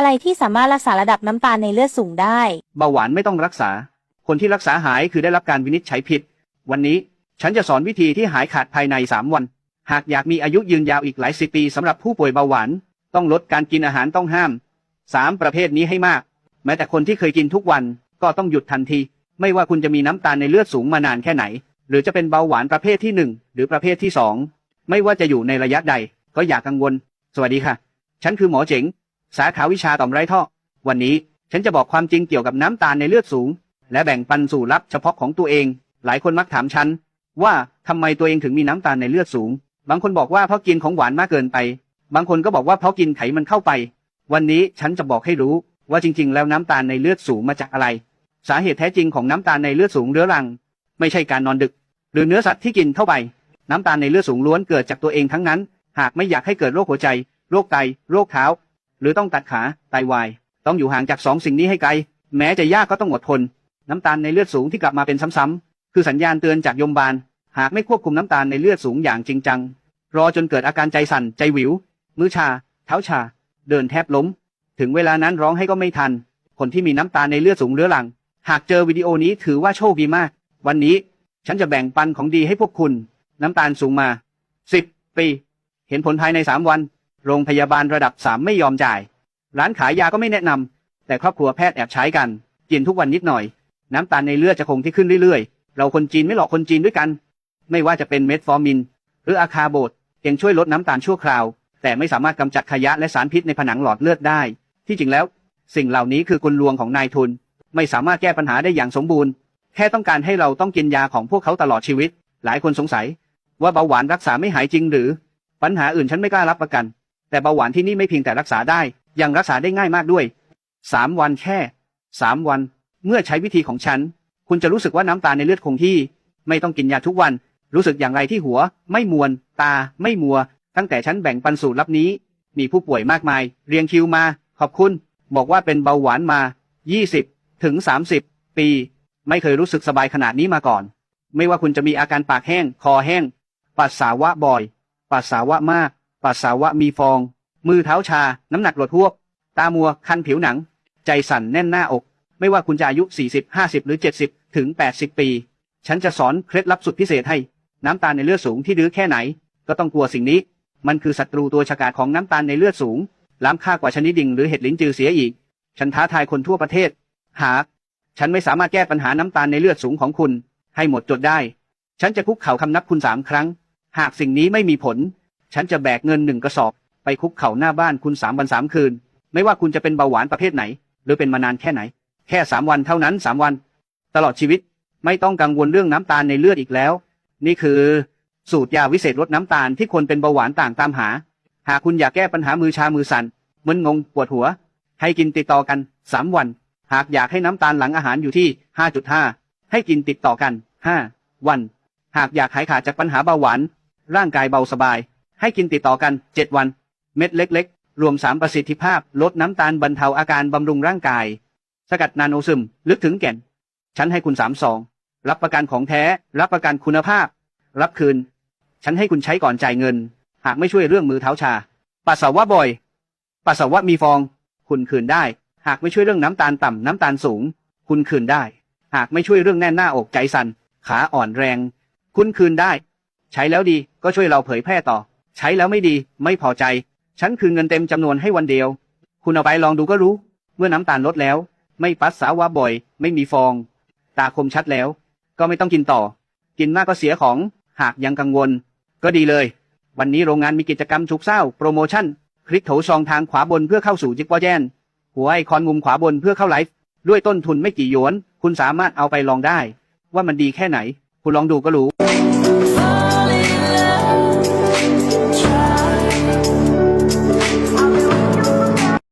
อะไรที่สามารถรักษาระดับน้ำตาลในเลือดสูงได้ เบาหวานไม่ต้องรักษา คนที่รักษาหายคือได้รับการวินิจฉัยผิด วันนี้ฉันจะสอนวิธีที่หายขาดภายใน 3 วัน หากอยากมีอายุยืนยาวอีกหลายสิบปีสำหรับผู้ป่วยเบาหวาน ต้องลดการกินอาหารต้องห้าม 3 ประเภทนี้ให้มาก แม้แต่คนที่เคยกินทุกวันก็ต้องหยุดทันที ไม่ว่าคุณจะมีน้ำตาลในเลือดสูงมานานแค่ไหน หรือจะเป็นเบาหวานประเภทที่ 1 หรือประเภทที่ 2 ไม่ว่าจะอยู่ในระยะใด ก็อย่ากังวล สวัสดีค่ะ ฉันคือหมอเจ๋ง สาขาวิชาต่อมไร้ท่อ วันนี้ฉันจะบอกความจริงเกี่ยวกับน้ำตาลในเลือดสูง และแบ่งปันสู่ลับเฉพาะของตัวเอง หลายคนมักถามฉัน ว่าทำไมตัวเองถึงมีน้ำตาลในเลือดสูง บางคนบอกว่าเพราะกินของหวานมากเกินไป บางคนก็บอกว่าเพราะกินไขมันเข้าไป วันนี้ฉันจะบอกให้รู้ว่าจริง ๆ แล้วน้ำตาลในเลือดสูงมาจากอะไร สาเหตุแท้จริงของน้ำตาลในเลือดสูงเรื้อรัง ไม่ใช่การนอนดึก หรือเนื้อสัตว์ที่กินเข้าไป น้ำตาลในเลือดสูงล้วนเกิดจากตัวเองทั้งนั้น หากไม่อยากให้เกิดโรคหัวใจ โรคไต โรคเท้า หรือต้องตัดขาไตวาย ต้องอยู่ห่างจากสองสิ่งนี้ให้ไกล แม้จะยากก็ต้องอดทน น้ำตาลในเลือดสูงที่กลับมาเป็นซ้ำๆคือสัญญาณเตือนจากยมบาล หากไม่ควบคุมน้ำตาลในเลือดสูงอย่างจริงจัง รอจนเกิดอาการใจสั่นใจหวิว มือชา เท้าชา เดินแทบล้ม ถึงเวลานั้นร้องให้ก็ไม่ทัน คนที่มีน้ำตาลในเลือดสูงเรื้อรัง หากเจอวิดีโอนี้ถือว่าโชคดีมาก วันนี้ฉันจะแบ่งปันของดีให้พวกคุณ น้ำตาลสูงมา10ปี เห็นผลภายใน3วัน โรงพยาบาลระดับ3ไม่ยอมจ่าย ร้านขายยาก็ไม่แนะนำแต่ครอบครัวแพทย์แอบใช้กัน กินทุกวันนิดหน่อย น้ำตาลในเลือดจะคงที่ขึ้นเรื่อยๆ เราคนจีนไม่หลอกคนจีนด้วยกัน ไม่ว่าจะเป็นเมทฟอร์มิน หรืออาคาโบดยังช่วยลดน้ำตาลชั่วคราว แต่ไม่สามารถกำจัดขยะและสารพิษในผนังหลอดเลือดได้ ที่จริงแล้ว สิ่งเหล่านี้คือกลลวงของนายทุน ไม่สามารถแก้ปัญหาได้อย่างสมบูรณ์ แค่ต้องการให้เราต้องกินยาของพวกเขาตลอดชีวิต หลายคนสงสัย ว่าเบาหวานรักษาไม่หายจริงหรือ ปัญหาอื่นฉันไม่กล้ารับประกัน แต่เบาหวานที่นี่ไม่เพียงแต่รักษาได้ ยังรักษาได้ง่ายมากด้วยสามวันแค่สามวัน เมื่อใช้วิธีของฉัน คุณจะรู้สึกว่าน้ำตาในเลือดคงที่ ไม่ต้องกินยาทุกวัน รู้สึกอย่างไรที่หัว ไม่มวน ตา ไม่มัว ตั้งแต่ฉันแบ่งปันสูตรลับนี้ มีผู้ป่วยมากมาย เรียงคิวมา ขอบคุณ บอกว่าเป็นเบาหวานมา 20 ถึง 30 ปี ไม่เคยรู้สึกสบายขนาดนี้มาก่อน ไม่ว่าคุณจะมีอาการปากแห้ง คอแห้ง ปัสสาวะบ่อย ปัสสาวะมาก ปัสสาวะมีฟอง มือเท้าชา น้ำหนักลดหวบ ตามัว คันผิวหนัง ใจสั่นแน่นหน้าอก ไม่ว่าคุณจะอายุ 40 50 หรือ 70 ถึง 80 ปี ฉันจะสอนเคล็ดลับสุดพิเศษให้ น้ำตาลในเลือดสูงที่ดื้อแค่ไหน ก็ต้องกลัวสิ่งนี้ มันคือศัตรูตัวฉกาจของน้ำตาลในเลือดสูง ล้ำค่ากว่าชนิดดิ่งหรือเห็ดลิ้นจือเสียอีก ฉันท้าทายคนทั่วประเทศ หาก ฉันไม่สามารถแก้ปัญหาน้ำตาลในเลือดสูงของคุณ ให้หมดจดได้ ฉันจะคุกเข่าคำนับคุณสามครั้ง หากสิ่งนี้ไม่มีผล ฉันจะแบกเงินหนึ่งกระสอบ ไปคุกเข่าหน้าบ้านคุณสามวันสามคืน ไม่ว่าคุณจะเป็นเบาหวานประเภทไหน หรือเป็นมานานแค่ไหน แค่สามวันเท่านั้นสามวัน ตลอดชีวิตไม่ต้องกังวลเรื่องน้ำตาลในเลือดอีกแล้ว นี่คือ สูตรยาวิเศษลดน้ำตาลที่คนเป็นเบาหวานต่างตามหา หากคุณอยากแก้ปัญหามือชามือสั่นมึนงงปวดหัว ให้กินติดต่อกัน3วัน หากอยากให้น้ำตาลหลังอาหารอยู่ที่5.5ให้กินติดต่อกัน5วัน หากอยากหายขาดจากปัญหาเบาหวาน ร่างกายเบาสบาย ให้กินติดต่อกัน 7 วัน เม็ดเล็ก ๆ รวม 3 ประสิทธิภาพ ลดน้ำตาลบรรเทาอาการบำรุงร่างกาย สกัดนาโนซึม ลึกถึงแก่น ฉันให้คุณ3 2รับประกันของแท้ รับประกันคุณภาพ รับคืน ฉันให้คุณใช้ก่อนจ่ายเงิน หากไม่ช่วยเรื่องมือเท้าชา ปัสสาวะบ่อย ปัสสาวะมีฟอง คุณคืนได้ หากไม่ช่วยเรื่องน้ำตาลต่ำน้ำตาลสูง คุณคืนได้ หากไม่ช่วยเรื่องแน่นหน้าอกใจสั่นขาอ่อนแรง คุณคืนได้ ใช้แล้วดีก็ช่วยเราเผยแพร่ต่อ ใช้แล้วไม่ดี ไม่พอใจ ฉันคืนเงินเต็มจำนวนให้วันเดียว คุณเอาไปลองดูก็รู้ เมื่อน้ำตาลลดแล้ว ไม่ปัสสาวะบ่อย ไม่มีฟอง ตาคมชัดแล้ว ก็ไม่ต้องกินต่อ กินมากก็เสียของ หากยังกังวล ก็ดีเลย วันนี้โรงงานมีกิจกรรมฉุกเศร้า โปรโมชั่น คลิกโถซองทางขวาบนเพื่อเข้าสู่จิกวอแจนหัวไอคอนมุมขวาบนเพื่อเข้าไลฟ์ด้วยต้นทุนไม่กี่หยวน คุณสามารถเอาไปลองได้ ว่ามันดีแค่ไหน คุณลองดูก็รู้